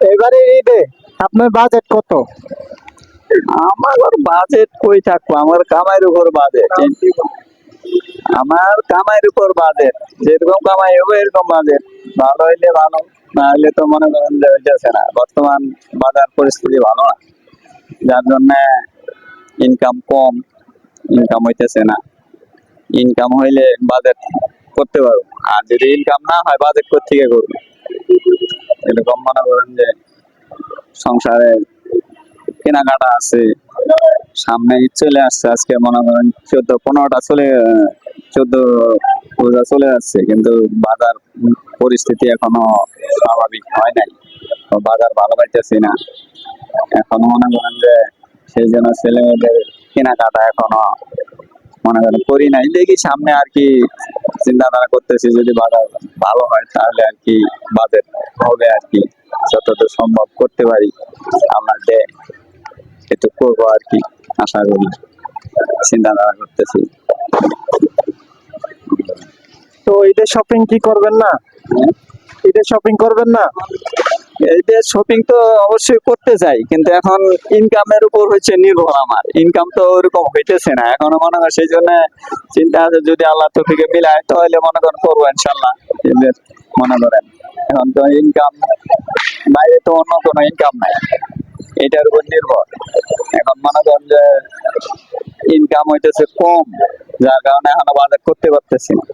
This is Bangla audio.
এবারে ঈদে আপনার বাজেট কত? আমার বাজেট কই থাকব? আমার কামাইয়ের উপর বাজেট আমার কামাইয়ের উপর বাজেট যেরকম কামাই হবে এরকম বাজেট ভালো হইলে ভালো, না হইলে তো মনে করেন যে হইতেছে না। বর্তমান বাজার পরিস্থিতি ভালো না। যার জন্য ইনকাম কম ইনকাম হইতেছে না। ইনকাম হইলে বাজেট করতে পারব আর যদি ইনকাম না হয় বাজেট কোথেকে করব? এরকম মনে করেন যে সংসারে কেনাকাটা আছে সামনে চলে আসছে, আজকে মনে করেন চোদ্দ, পনেরোটা চলে, চোদ্দ পূজা চলে যাচ্ছে কিন্তু বাজার পরিস্থিতি এখনও স্বাভাবিক হয় নাই বাজার ভালো পাইতেছি না। এখনও মনে করেন যে সেই জন্য ছেলে মেয়েদের কেনাকাটা এখনও মনে করেন করি নাই। দেখি সামনে আর কি চিন্তাধারা করতেছি যদি বাজার ভালো হয় তাহলে আর কি বাজেট হবে আর কি যতদূর সম্ভব করতে পারি। আমাকে একটু করব আর কি আশা করি চিন্তাধারা করতেছি। তো ঈদের শপিং কি করবেন না? ঈদের শপিং করবেন না? যে শপিং তো অবশ্যই করতে চাই, কিন্তু এখন ইনকামের উপর হচ্ছে নির্ভর আমার। ইনকাম তো ওরকম হইতেছে না, এখনও মনে হয় সেই জন্য চিন্তা আছে যদি আল্লাহ তো থেকে মিলায়, তাহলে মনে করেন করব ইনশাল্লাহ ঈদের মনে করেন। এখন তো ইনকাম বাইরে তো অন্য কোনো ইনকাম নাই, এটার উপর নির্ভর। এখন মনে করেন যে ইনকাম হইতেছে কম, যার কারণে এখনও বাজার করতে পারতেছি না।